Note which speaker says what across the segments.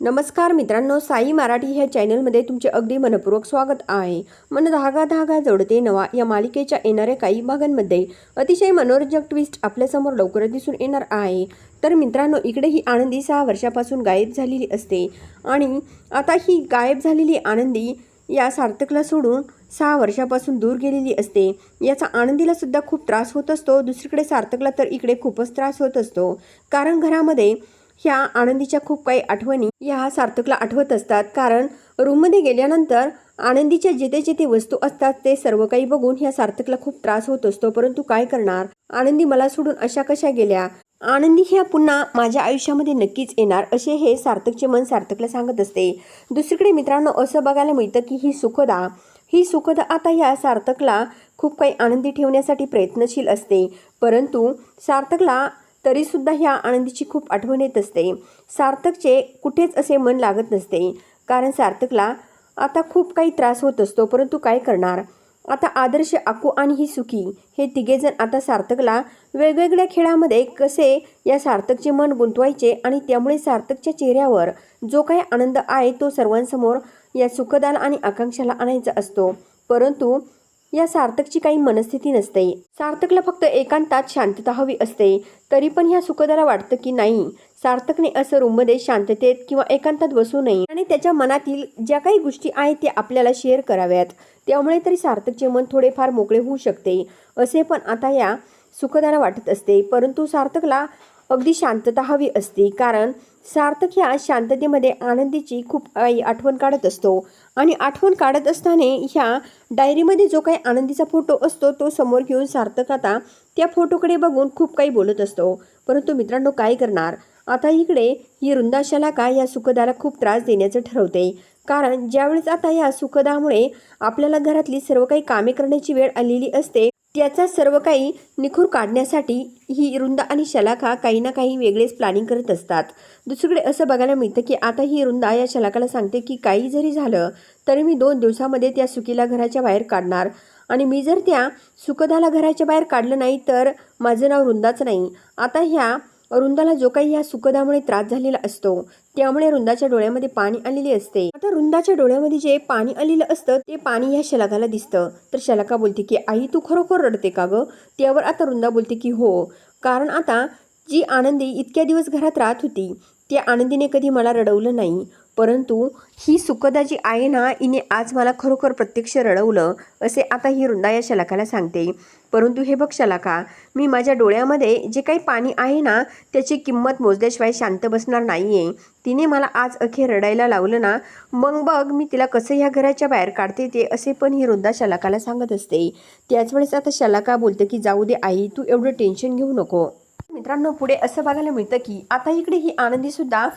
Speaker 1: नमस्कार मित्रांनो साई मराठी ह्या चॅनलमध्ये तुमचे अगदी मनपूर्वक स्वागत आहे. मन धागा धागा जोडते नवा या मालिकेच्या येणाऱ्या काही भागांमध्ये अतिशय मनोरंजक ट्विस्ट आपल्यासमोर लवकरच दिसून येणार आहे. तर मित्रांनो इकडे ही आनंदी सहा वर्षापासून गायब झालेली असते आणि आता ही गायब झालेली आनंदी या सार्थकला सोडून सहा वर्षापासून दूर गेलेली असते. याचा आनंदीला सुद्धा खूप त्रास होत असतो. दुसरीकडे सार्थकला तर इकडे खूपच त्रास होत असतो. कारण घरामध्ये ह्या आनंदीच्या खूप काही आठवणी ह्या सार्थकला आठवत असतात. कारण रूममध्ये गेल्यानंतर आनंदीच्या जिथे जिथे वस्तू असतात ते सर्व काही बघून ह्या सार्थकला खूप त्रास होत असतो. परंतु काय करणार? आनंदी मला सोडून अशा कशा गेल्या? आनंदी ह्या पुन्हा माझ्या आयुष्यामध्ये नक्कीच येणार असे हे सार्थकचे मन सार्थकला सांगत असते. दुसरीकडे मित्रांनो असं बघायला मिळतं की ही सुखदा ही सुखदा आता या सार्थकला खूप काही आनंदी ठेवण्यासाठी प्रयत्नशील असते. परंतु सार्थकला तरीसुद्धा ह्या आनंदीची खूप आठवण येत असते. सार्थकचे कुठेच असे मन लागत नसते. कारण सार्थकला आता खूप काही त्रास होत असतो परंतु काय करणार? आता आदर्श आकू आणि ही सुखी हे तिघेजण आता सार्थकला वेगवेगळ्या खेळामध्ये कसे या सार्थकचे मन गुंतवायचे आणि त्यामुळे सार्थकच्या चेहऱ्यावर जो काही आनंद आहे तो सर्वांसमोर या सुखदाला आणि आकांक्षाला आणायचा असतो. परंतु या सार्थकची काही मनस्थिती नसते. सार्थकला फक्त एकांतात शांतता हवी असते. तरी पण ह्या सुखदाला वाटतं की नाही. सार्थकने असं रूममध्ये शांततेत किंवा एकांतात बसू नये आणि त्याच्या मनातील ज्या काही गोष्टी आहेत त्या आपल्याला शेअर कराव्यात. त्यामुळे तरी सार्थकचे मन थोडेफार मोकळे होऊ शकते. असे पण आता या सुखदाला वाटत असते. परंतु सार्थकला अगदी शांतता हवी असते. कारण सार्थक ह्या शांततेमध्ये आनंदीची खूप आठवण काढत असतो. आणि आठवण काढत असताना ह्या डायरीमध्ये जो काही आनंदीचा फोटो असतो तो समोर घेऊन सार्थक आता त्या फोटोकडे बघून खूप काही बोलत असतो. परंतु मित्रांनो काय करणार? आता इकडे ही रुंदाशाला का या सुखदाला खूप त्रास देण्याचं ठरवते. कारण ज्यावेळेस आता या सुखदामुळे आपल्याला घरातली सर्व काही कामे करण्याची वेळ आलेली असते त्याचा सर्व काही निखूर काढण्यासाठी ही रुंदा आणि शलाखा काही ना काही वेगळेच प्लॅनिंग करत असतात. दुसरीकडे असं बघायला मिळतं की आता ही रुंदा या शलाकाला सांगते की काही जरी झालं तरी मी दोन दिवसामध्ये त्या सुकीला घराच्या बाहेर काढणार. आणि मी जर त्या सुखदाला घराच्या बाहेर काढलं नाही तर माझं नाव रुंदाच नाही. आता ह्या रुंदाला जो काही या सुखदामुळे त्रास झालेला असतो त्यामुळे रुंदाच्या डोळ्यामध्ये पाणी आलेले असते. आता रुंदाच्या डोळ्यामध्ये जे पाणी आलेलं असतं ते पाणी या शलाकाला दिसतं. तर शलाका बोलते की आई तू खरोखर रडते का गं? त्यावर आता रुंदा बोलते की हो. कारण आता जी आनंदी इतक्या दिवस घरात राहत होती त्या आनंदीने कधी मला रडवलं नाही. परंतु ही सुखदा जी आहे ना हिने आज मला खरोखर प्रत्यक्ष रडवलं असे आता ही वृंदा या शलाकाला सांगते. परंतु हे बघ शलाका मी माझ्या डोळ्यामध्ये जे काही पाणी आहे ना त्याची किंमत मोजल्याशिवाय शांत बसणार नाही आहे तिने मला आज अखेर रडायला लावलं ना मग बघ मी तिला कसं ह्या घराच्या बाहेर काढते ते असे पण ही वृंदा शलाकाला सांगत असते. त्याच वेळेस आता शलाका बोलते की जाऊ दे आई तू एवढं टेन्शन घेऊ नको. मित्रांनो पुढे असं बघायला मिळतं की आता इकडे ही आनंदीसुद्धा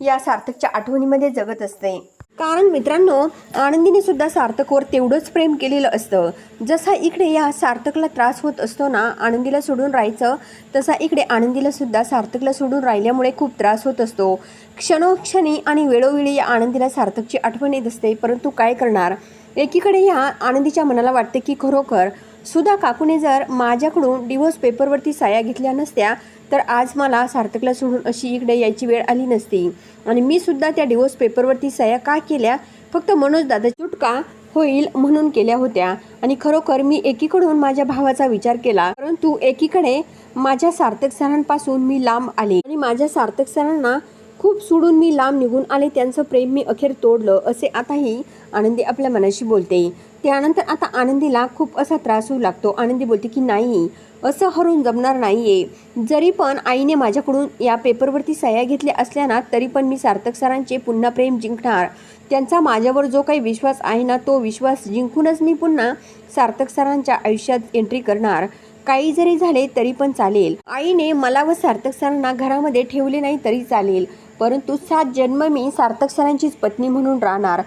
Speaker 1: या सार्थकच्या आठवणीमध्ये जगत असते. कारण मित्रांनो आनंदीने सुद्धा सार्थकवर तेवढंच प्रेम केलेलं असतं. जसा इकडे या सार्थकला त्रास होत असतो ना आनंदीला सोडून राहायचं तसा इकडे आनंदीला सुद्धा सार्थकला सोडून राहिल्यामुळे खूप त्रास होत असतो. क्षणोक्षणी आणि वेळोवेळी या आनंदीला सार्थकची आठवण येत असते परंतु काय करणार? एकीकडे या आनंदीच्या मनाला वाटते की खरोखर सुधा काकूने जर माझ्याकडून डिवोर्स पेपरवरती साया घेतल्या नसत्या तर आज मला सार्थकला सोडून अशी इकडे यायची वेळ आली नसती. आणि मी सुद्धा त्या डिवोर्स पेपरवरती सह्या का केल्या? फक्त मनोज दादा चुटका होईल म्हणून केल्या होत्या. आणि खरोखर मी एकीकडून माझ्या भावाचा विचार केला. परंतु एकीकडे माझ्या सार्थक सरांपासून मी लांब आले. आणि माझ्या सार्थक सरांना खूप सोडून मी लांब निघून आले. त्यांचं प्रेम मी अखेर तोडलं असे आताही आनंदी आपल्या मनाशी बोलते. त्यानंतर आता आनंदीला खूप असा त्रास होऊ लागतो. आनंदी बोलते की नाही असं हरून जमणार नाही आहे जरी पण आईने माझ्याकडून या पेपरवरती सह्या घेतल्या असल्या ना तरी पण मी सार्थक सरांचे पुन्हा प्रेम जिंकणार. त्यांचा माझ्यावर जो काही विश्वास आहे ना तो विश्वास जिंकूनच मी पुन्हा सार्थक सरांच्या आयुष्यात एंट्री करणार. काही जरी झाले तरी पण चालेल. आईने मला व सार्थक सरांना घरामध्ये ठेवले नाही तरी चालेल. परंतु सात जन्म मी सार्थक सरांचीच पत्नी म्हणून राहणार.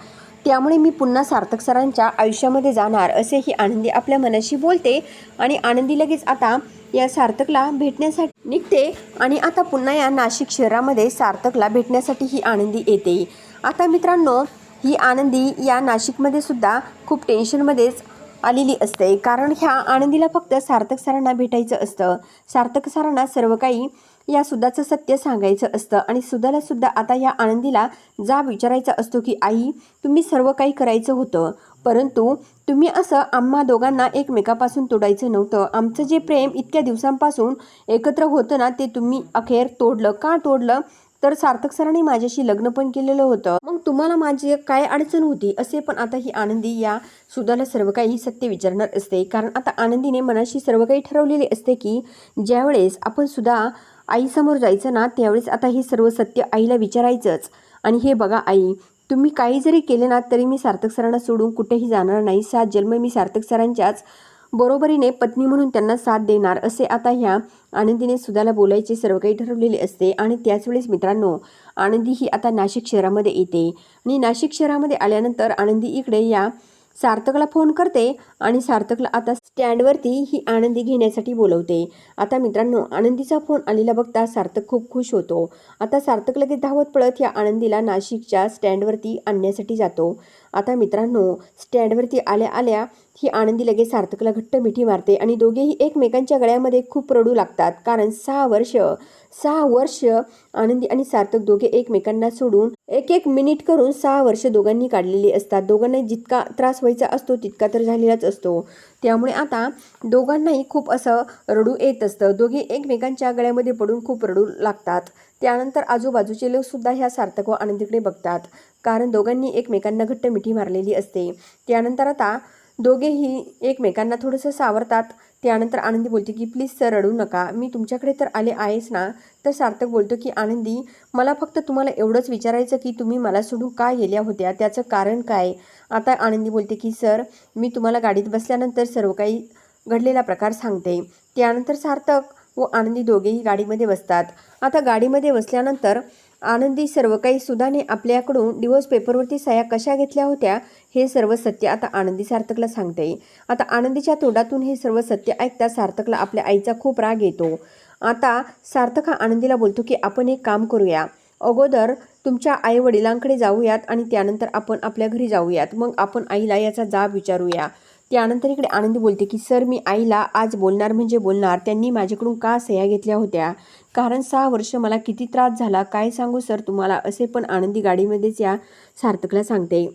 Speaker 1: त्यामुळे मी पुन्हा सार्थक सरांच्या आयुष्यामध्ये जाणार असे ही आनंदी आपल्या मनाशी बोलते. आणि आनंदी लगेच आता या सार्थकला भेटण्यासाठी निघते आणि आता पुन्हा या नाशिक शहरामध्ये सार्थकला भेटण्यासाठी ही आनंदी येते. आता मित्रांनो ही आनंदी या नाशिकमध्ये सुद्धा खूप टेन्शनमध्येच आलेली असते. कारण ह्या आनंदीला फक्त सार्थक सरांना भेटायचं असतं. सार्थक सरांना सर्व काही या सुद्धाचं सत्य सांगायचं असतं. आणि सुद्धाला सुद्धा आता या आनंदीला जाब विचारायचा असतो की आई तुम्ही सर्व काही करायचं होतं. परंतु तुम्ही असं आम्हा दोघांना एकमेकापासून तोडायचं नव्हतं. आमचं जे प्रेम इतक्या दिवसांपासून एकत्र होतं ना ते तुम्ही अखेर तोडलं. का तोडलं? तर सार्थक सरांनी माझ्याशी लग्न पण केलेलं होतं. मग तुम्हाला माझी काय अडचण होती असे पण आता ही आनंदी या सुधाला सर्व काही सत्य विचारणार असते. कारण आता आनंदीने मनाशी सर्व काही ठरवलेले असते की ज्यावेळेस आपण सुद्धा आईसमोर जायचं ना त्यावेळेस आता हे सर्व सत्य आईला विचारायचंच. आणि हे बघा आई तुम्ही काही जरी केले ना तरी मी सार्थक सरांना सोडून कुठेही जाणार नाही. सात जन्म मी सार्थक सरांच्याच बरोबरीने पत्नी म्हणून त्यांना साथ देणार असे आता ह्या आनंदीने सुधाला बोलायचे सर्व काही ठरवलेले असते आणि त्याचवेळेस मित्रांनो आनंदी ही आता नाशिक शहरामध्ये येते. आणि नाशिक शहरामध्ये आल्यानंतर आनंदी इकडे या सार्थकला फोन करते आणि सार्थकला आता स्टँडवरती ही आनंदी घेण्यासाठी बोलवते. आता मित्रांनो आनंदीचा फोन आलेला बघता सार्थक खूप खुश होतो. आता सार्थक लगेच धावत पळत या आनंदीला नाशिकच्या स्टँडवरती आणण्यासाठी जातो. आता मित्रांनो स्टँडवरती आल्या आल्या ही आनंदी लगेच सार्थकला घट्ट मिठी मारते आणि दोघेही एकमेकांच्या गळ्यामध्ये खूप रडू लागतात. कारण सहा वर्ष सहा वर्ष आनंदी आणि सार्थक दोघे एकमेकांना सोडून एक एक मिनिट करून सहा वर्ष दोघांनी काढलेली असतात. दोघांना जितका त्रास व्हायचा असतो तितका तर झालेलाच असतो. त्यामुळे आता दोघांनाही खूप असं रडू येत असतं. दोघे एकमेकांच्या गळ्यामध्ये पडून खूप रडू लागतात. त्यानंतर आजूबाजूचे लोक सुद्धा ह्या सार्थक व आनंदीकडे बघतात. कारण दोघांनी एकमेकांना घट्ट मिठी मारलेली असते. त्यानंतर आता दोघेही एकमेकांना थोडंसं सावरतात. त्यानंतर आनंदी बोलते की प्लीज सर रडू नका. मी तुमच्याकडे तर आले आहेच ना. तर सार्थक बोलतो की आनंदी मला फक्त तुम्हाला एवढंच विचारायचं की तुम्ही मला सोडून का गेल्या होत्या? त्याचं कारण काय? आता आनंदी बोलते की सर मी तुम्हाला गाडीत बसल्यानंतर सर्व काही घडलेला प्रकार सांगते. त्यानंतर सार्थक व आनंदी दोघेही गाडीमध्ये बसतात. आता गाडीमध्ये बसल्यानंतर आनंदी सर्व काही सुधाने आपल्याकडून डिवोर्स पेपरवरती सह्या कशा घेतल्या होत्या हे सर्व सत्य आता आनंदी सार्थकला सांगते. आता आनंदीच्या तोंडातून हे सर्व सत्य ऐकता सार्थकला आपल्या आईचा खूप राग येतो. आता सार्थक हा आनंदीला बोलतो की आपण एक काम करूया. अगोदर तुमच्या आई वडिलांकडे जाऊयात आणि त्यानंतर आपण आपल्या घरी जाऊयात. मग आपण आईला याचा जाब विचारूया. त्यानंतर इकडे आनंदी बोलते की सर मी आईला आज बोलणार म्हणजे बोलणार. त्यांनी माझ्याकडून का सह्या घेतल्या होत्या? कारण सहा वर्ष मला किती त्रास झाला. काय सांगू सर? तुम्हाला असे पण आनंदी गाडीमध्येच या सार्थकला सांगते.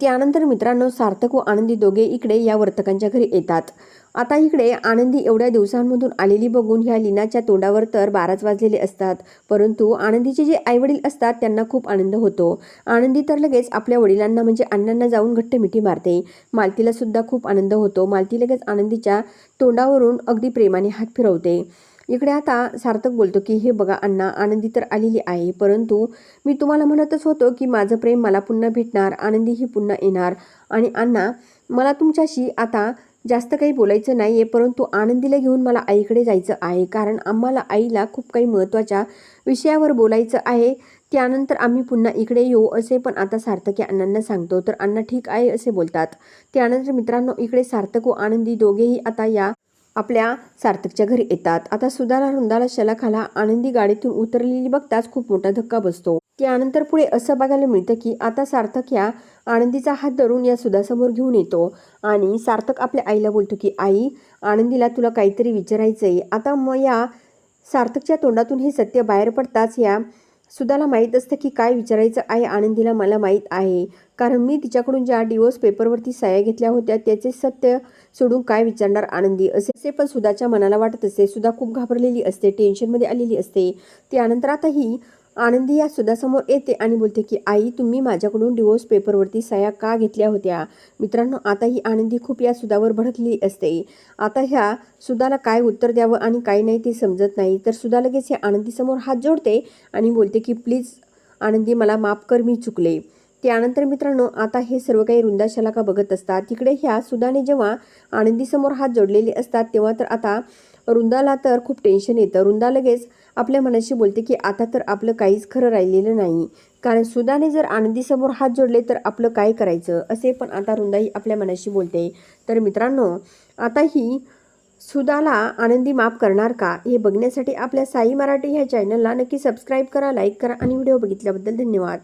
Speaker 1: त्यानंतर मित्रांनो सार्थक व आनंदी दोघे इकडे या वर्तकांच्या घरी येतात. आता इकडे आनंदी एवढ्या दिवसांमधून आलेली बघून ह्या लीनाच्या तोंडावर तर बाराच वाजलेले असतात. परंतु आनंदीचे जे आईवडील असतात त्यांना खूप आनंद होतो. आनंदी तर लगेच आपल्या वडिलांना म्हणजे अण्णांना जाऊन घट्ट मिठी मारते. मालतीला सुद्धा खूप आनंद होतो. मालती लगेच आनंदीच्या तोंडावरून अगदी प्रेमाने हात फिरवते. इकडे आता सार्थक बोलतो की हे बघा अण्णा आनंदी तर आलेली आहे. परंतु मी तुम्हाला म्हणतच होतो की माझं प्रेम मला पुन्हा भेटणार. आनंदी ही पुन्हा येणार. आणि अण्णा मला तुमच्याशी आता जास्त काही बोलायचं नाही आहे परंतु आनंदीला घेऊन मला आईकडे जायचं आहे. कारण आम्हाला आईला खूप काही महत्त्वाच्या विषयावर बोलायचं आहे. त्यानंतर आम्ही पुन्हा इकडे येऊ असे पण आता सार्थक या अण्णांना सांगतो. तर अण्णा ठीक आहे असे बोलतात. त्यानंतर मित्रांनो इकडे सार्थक व आनंदी दोघेही आता या आपल्या सार्थकच्या घरी येतात. आता सुधाला रुंदाला शलाखाला आनंदी गाडीतून उतरलेली बघताच खूप मोठा धक्का बसतो. त्यानंतर पुढे असं बघायला मिळतं की आता सार्थक या आनंदीचा हात धरून या सुधासमोर घेऊन येतो. आणि सार्थक आपल्या आईला बोलतो की आई आनंदीला तुला काहीतरी विचारायचं आहे आता मग या सार्थकच्या तोंडातून हे सत्य बाहेर पडताच या सुधाला माहीत असतं की काय विचारायचं आहे आनंदीला मला माहीत आहे. कारण मी तिच्याकडून ज्या डिवोर्स पेपरवरती सह्या घेतल्या होत्या त्याचे सत्य सोडून काय विचारणार आनंदी? असे असे पण सुधाच्या मनाला वाटत असते. सुधा खूप घाबरलेली असते टेन्शनमध्ये आलेली असते. त्यानंतर आता ही आनंदी या सुधासमोर येते आणि बोलते की आई तुम्ही माझ्याकडून डिवोर्स पेपरवरती सह्या का घेतल्या होत्या? मित्रांनो आता ही आनंदी खूप या सुधावर भडकली असते. आता ह्या सुधाला काय उत्तर द्यावं आणि काय नाही ते समजत नाही. तर सुधा लगेच या आनंदीसमोर हात जोडते आणि बोलते की प्लीज आनंदी मला माफ कर मी चुकले. त्यानंतर मित्रांनो आता हे सर्व काही रुंदाशाला का बघत असतात. तिकडे ह्या सुधाने जेव्हा आनंदीसमोर हात जोडलेले असतात तेव्हा तर आता रुंदाला तर खूप टेन्शन येतं. रुंदा लगेच आपल्या मनाशी बोलते की आता तर आपलं काहीच खरं राहिलेलं नाही. कारण सुधाने जर आनंदीसमोर हात जोडले तर आपलं काय करायचं? असे पण आता रुंदाई आपल्या मनाशी बोलते. तर मित्रांनो आता ही सुधाला आनंदी माफ करणार का? हे बघण्यासाठी आपल्या साई मराठी ह्या चॅनलला नक्की सबस्क्राईब करा लाईक करा आणि व्हिडिओ बघितल्याबद्दल धन्यवाद.